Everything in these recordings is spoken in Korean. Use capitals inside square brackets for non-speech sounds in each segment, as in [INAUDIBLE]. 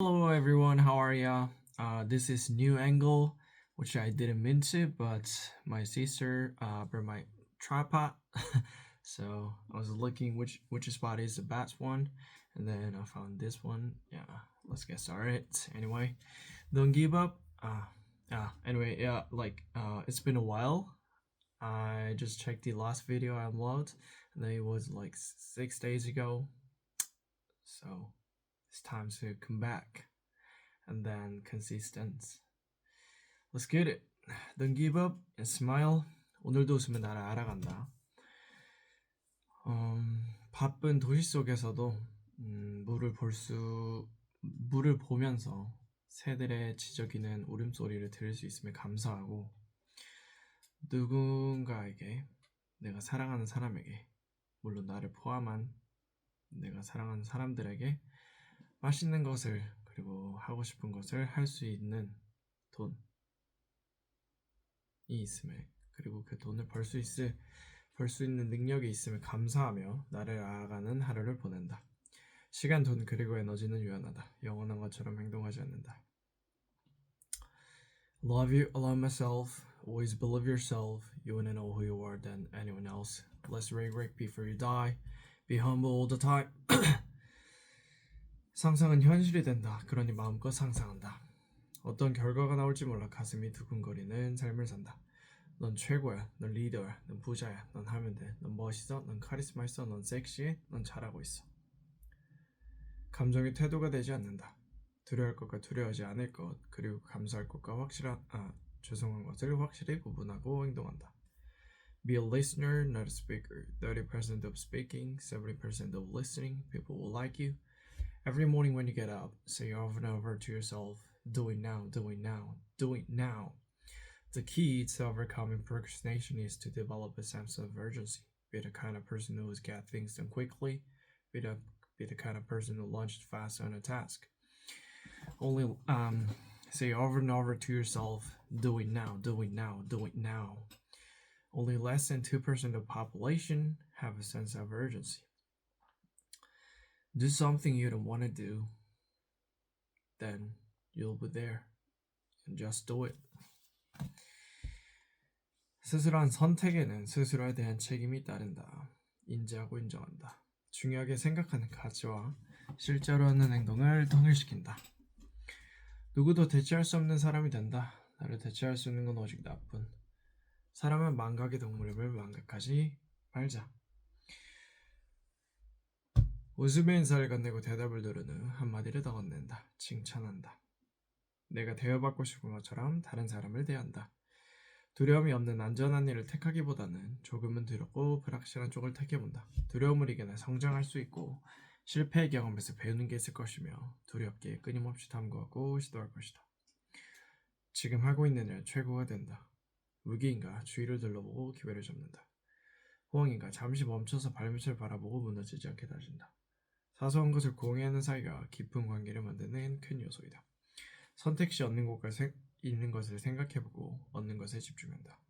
Hello everyone, how are ya? Uh, this is new angle, which I didn't mean to, but my sister uh, brought my tripod, [LAUGHS] so I was looking which which spot is the best one, and then I found this one. Yeah, let's get started. Anyway, don't give up. Uh, yeah. Anyway, yeah, like uh, it's been a while. I just checked the last video I uploaded, and it was like six days ago. So it's time to come back and then consistent. Let's get it. Don't give up and smile. 오늘도 웃으면 나를 알아간다. 음, 바쁜 도시 속에서도 음, 물을 볼 수, 물을 보면서 새들의 지저귀는 울음소리를 들을 수 있음에 감사하고 누군가에게 내가 사랑하는 사람에게 물론 나를 포함한 내가 사랑하는 사람들에게 맛있는 것을 그리고 하고 싶은 것을 할 수 있는 돈이 있음에 그리고 그 돈을 벌 수 있을 벌 수 있는 능력이 있음에 감사하며 나를 알아가는 하루를 보낸다. 시간, 돈 그리고 에너지는 유연하다. 영원한 것처럼 행동하지 않는다. Love you, love myself. Always believe yourself. You wanna know who you are than anyone else. Let's regret before you die. Be humble all the time. 상상은 현실이 된다. 그러니 마음껏 상상한다. 어떤 결과가 나올지 몰라 가슴이 두근거리는 삶을 산다. 넌 최고야. 넌 리더야. 넌 부자야. 넌 하면 돼. 넌 멋있어. 넌 카리스마 있어. 넌 섹시해. 넌 잘하고 있어. 감정의 태도가 되지 않는다. 두려울 것과 두려워하지 않을 것, 그리고 감사할 것과 확실한, 아, 죄송한 것을 확실히 구분하고 행동한다. Be a listener, not a speaker. 30% of speaking, 70% of listening. People will like you. Every morning when you get up, say over and over to yourself, do it now, do it now, do it now. The key to overcoming procrastination is to develop a sense of urgency. Be the kind of person who will get things done quickly. Be the, be the kind of person who launched fast on a task. Only um, say over and over to yourself, do it now, do it now, do it now. Only less than 2% of the population have a sense of urgency. Do something you don't want to do, then you'll be there. And just do it. 스스로 한 선택에는 스스로에 대한 책임이 따른다. 인지하고 인정한다. 중요하게 생각하는 가치와 실제로 하는 행동을 통일시킨다. 누구도 대체할 수 없는 사람이 된다. 나를 대체할 수 있는 건 오직 나뿐. 사람은 망각의 동물임을 망각하지 말자. 웃음의 인사를 건네고 대답을 후 한마디를 더 건넨다. 칭찬한다. 내가 대여받고 싶은 것처럼 다른 사람을 대한다. 두려움이 없는 안전한 일을 택하기보다는 조금은 두렵고 불확실한 쪽을 택해본다. 두려움을 이겨내 성장할 수 있고 실패의 경험에서 배우는 게 있을 것이며 두렵게 끊임없이 탐구하고 시도할 것이다. 지금 하고 있는 일 최고가 된다. 위기인가 주위를 둘러보고 기회를 잡는다. 호응인가 잠시 멈춰서 발밑을 바라보고 무너지지 않게 다진다. 사소한 것을 공유하는 사이가 깊은 관계를 만드는 큰 요소이다. 선택 시 얻는 것과 생, 있는 것을 생각해보고 얻는 것에 집중한다.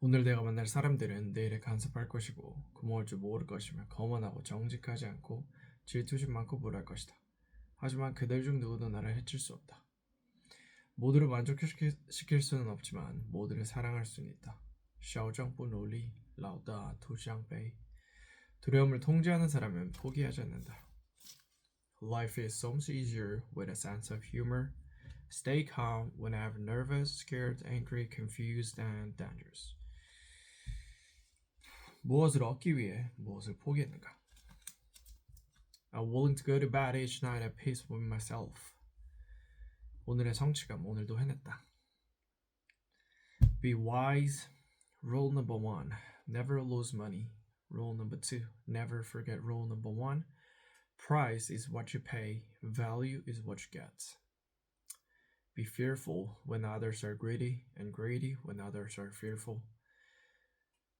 오늘 내가 만날 사람들은 내일에 간섭할 것이고 고마울 줄 모를 것이며 거만하고 정직하지 않고 질투심 많고 불할 것이다. 하지만 그들 중 누구도 나를 해칠 수 없다. 모두를 만족시킬 수는 없지만 모두를 사랑할 수는 있다. 투샹베이 두려움을 통제하는 사람은 포기하지 않는다. Life is so much easier with a sense of humor. Stay calm whenever nervous, scared, angry, confused, and dangerous. 무엇을 얻기 위해 무엇을 포기했는가? I'm willing to go to bed each night at peace with myself. 오늘의 성취감, 오늘도 해냈다. Be wise. Rule number one: Never lose money. Rule number two: Never forget rule number one. Price is what you pay. Value is what you get. Be fearful when others are greedy, and greedy when others are fearful.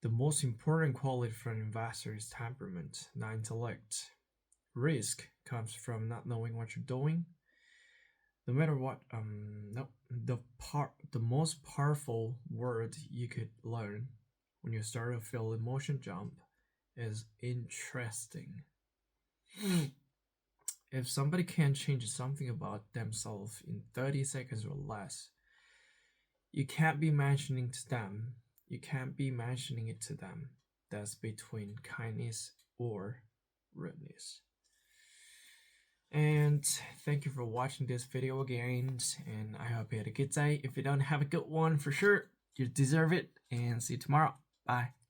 The most important quality for an investor is temperament, not intellect. Risk comes from not knowing what you're doing. No matter what, um, no, the part, the most powerful word you could learn when you start to feel emotion jump is interesting. [GASPS] if somebody can change something about themselves in 30 seconds or less, you can't be mentioning to them, you can't be mentioning it to them. That's between kindness or rudeness. And thank you for watching this video again. And I hope you had a good day. If you don't have a good one, for sure, you deserve it. And see you tomorrow. Bye.